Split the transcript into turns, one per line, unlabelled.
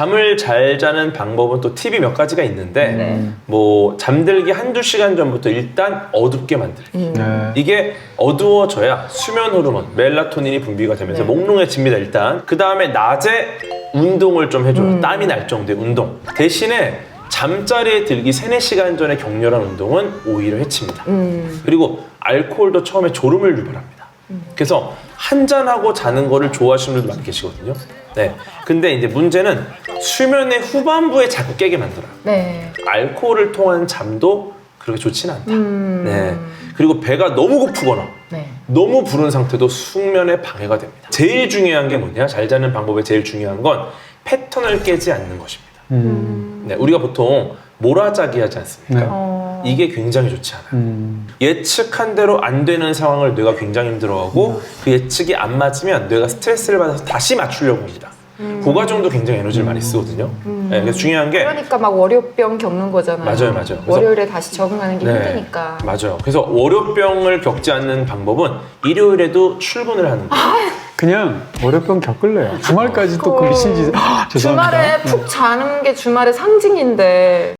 잠을 잘 자는 방법은 또 팁이 몇 가지가 있는데
네.
뭐 잠들기 한두 시간 전부터 일단 어둡게 만들기.
음.
네.
이게 어두워져야 수면 호르몬 멜라토닌이 분비가 되면서
네.
몽롱해집니다 일단 그 다음에 낮에 운동을 좀 해줘요
음.
땀이 날 정도의 운동 대신에 잠자리에 들기 3, 4시간 전에 격렬한 운동은 오히려 해칩니다
음.
그리고 알코올도 처음에 졸음을 유발합니다 그래서 한 잔하고 자는 거를 좋아하시는 분들 많이 계시거든요 네. 근데 이제 문제는 수면의 후반부에 자꾸 깨게 만들어요
네.
알코올을 통한 잠도 그렇게 좋지는 않다
음.
네. 그리고 배가 너무 고프거나
네.
너무 부른 상태도 숙면에 방해가 됩니다. 제일 중요한 게 뭐냐? 잘 자는 방법의 제일 중요한 건 패턴을 깨지 않는 것입니다.
음.
네, 우리가 보통 몰아자기 하지 않습니까?
네.
어.
이게 굉장히 좋지 않아요.
음.
예측한 대로 안 되는 상황을 뇌가 굉장히 힘들어하고 그 예측이 안 맞으면 뇌가 스트레스를 받아서 다시 맞추려고 합니다. 그 과정도 굉장히 에너지를 많이 쓰거든요. 네, 그래서 중요한 게
그러니까 막 월요병 겪는 거잖아요.
맞아요, 맞아요. 그래서-
월요일에 다시 적응하는 게
네,
힘드니까.
맞아요. 그래서 월요병을 겪지 않는 방법은 일요일에도 출근을 하는 거예요.
그냥 월요병 겪을래요. 주말까지 또 그 미친 짓. 아, 죄송합니다.
주말에 푹 자는 게 주말의 상징인데